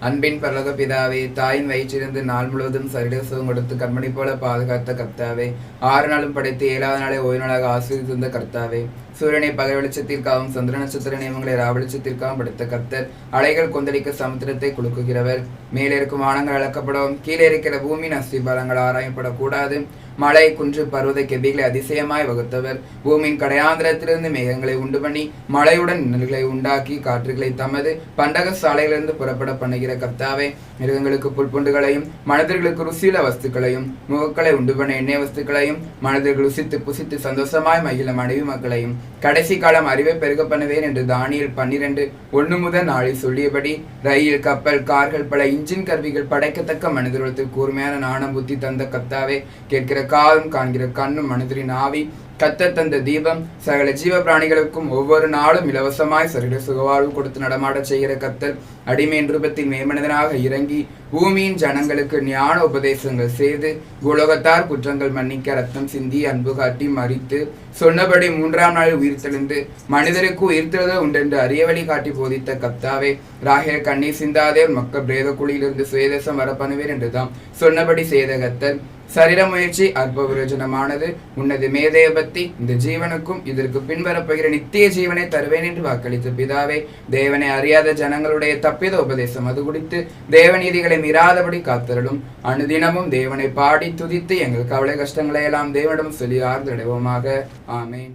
அன்பின் பரலோக பிதாவே தாயின் வயிற்றிலிருந்து நாள் முழுவதும் சரீர சுகம் கொடுத்து கண்மணி போல பாதுகாத்த கர்த்தாவே ஆறு நாளும் படைத்து ஏழாவது நாளை ஓய்வு நாளாக ஆசீர்வதித்த கர்த்தாவே சூரியனை பகல் வெளிச்சத்திற்காகவும் சந்திர நட்சத்திர நியமங்களை ராவெளிச்சத்திற்காகவும் படுத்த கர்த்தர் அலைகள் கொந்தளிக்க சமுத்திரத்தை குலுக்குகிறவர். மேலே இருக்கும் வானங்கள் அளக்கப்படும். கீழே இருக்கிற பூமியின் அஸ்திபாரங்கள் ஆராயப்படக்கூடாது. மலை குன்று பருவத கெபிகளை அதிசயமாய் வகுத்தவர். பூமியின் கடையாந்திரத்திலிருந்து மேகங்களை உண்டு பண்ணி மழையுடன் நிழல்களை உண்டாக்கி காற்றுகளை தமது பண்டக சாலையிலிருந்து புறப்பட பண்ணுகிற கர்த்தாவே மிருகங்களுக்கு புல்புண்டுகளையும் மனிதர்களுக்கு ருசியில வஸ்துக்களையும் முகக்களை உண்டு பண்ண எண்ணெய் வஸ்துக்களையும் மனிதர்கள் ருசித்து புசித்து சந்தோஷமாய் மகிழ மனைவி மக்களையும் கடைசி காலம் அறிவை பெருக பண்ணுவேன் என்று தானியல் பன்னிரண்டு ஒன்று முதல் நாளில் சொல்லியபடி ரயில் கப்பல் கார்கள் பல இன்ஜின் கருவிகள் படைக்கத்தக்க மனிதர்களுக்கு கூர்மையான நாணம் புத்தி தந்த கத்தாவே கேட்கிற காதும் காண்கிற கண்ணும் மனிதரின் ஆவி கத்த தந்த தீபம் சகல ஜீவ பிராணிகளுக்கும் ஒவ்வொரு நாளும் இலவசமாய் சரீர சுகவாழ்வு கொடுத்து நடமாடச் செய்கிற கத்தல் அடிமையின் ரூபத்தில் மேமனிதனாக இறங்கி பூமியின் ஜனங்களுக்கு ஞான உபதேசங்கள் செய்து உலகத்தார் குற்றங்கள் மன்னிக்க ரத்தம் சிந்தி அன்பு காட்டி மறித்து சொன்னபடி மூன்றாம் நாள் உயிர்த்தெழுந்து மனிதருக்கு உயிர்த்தெழுதல் உண்டென்று அறிய வழி காட்டி போதித்த கப்தாவே ராகேல் கண்ணீர் சிந்தாதே மக்கள் பிரேத குழியிலிருந்து சுயதேசம் வர பண்ணுவேன் என்றுதான் சொன்னபடி செய்த கத்தர் சரீர முயற்சி அற்ப பிரயோஜனமானது உன்னது மேதைய இந்த ஜீவனுக்கும் இதற்கு பின்வரப்போகிற நித்திய ஜீவனை தருவேன் என்று வாக்களித்த பிதாவே தேவனை அறியாத ஜனங்களுடைய தப்பித உபதேசம் அது குறித்து தேவநீதிகளை மீறாதபடி காத்தருளும். அனுதினமும் தேவனை பாடி துதித்து எங்கள் கவலை கஷ்டங்களை எல்லாம் தேவனிடம் சொல்லி ஆர்ந்தடைவோமாக ஆமேன்.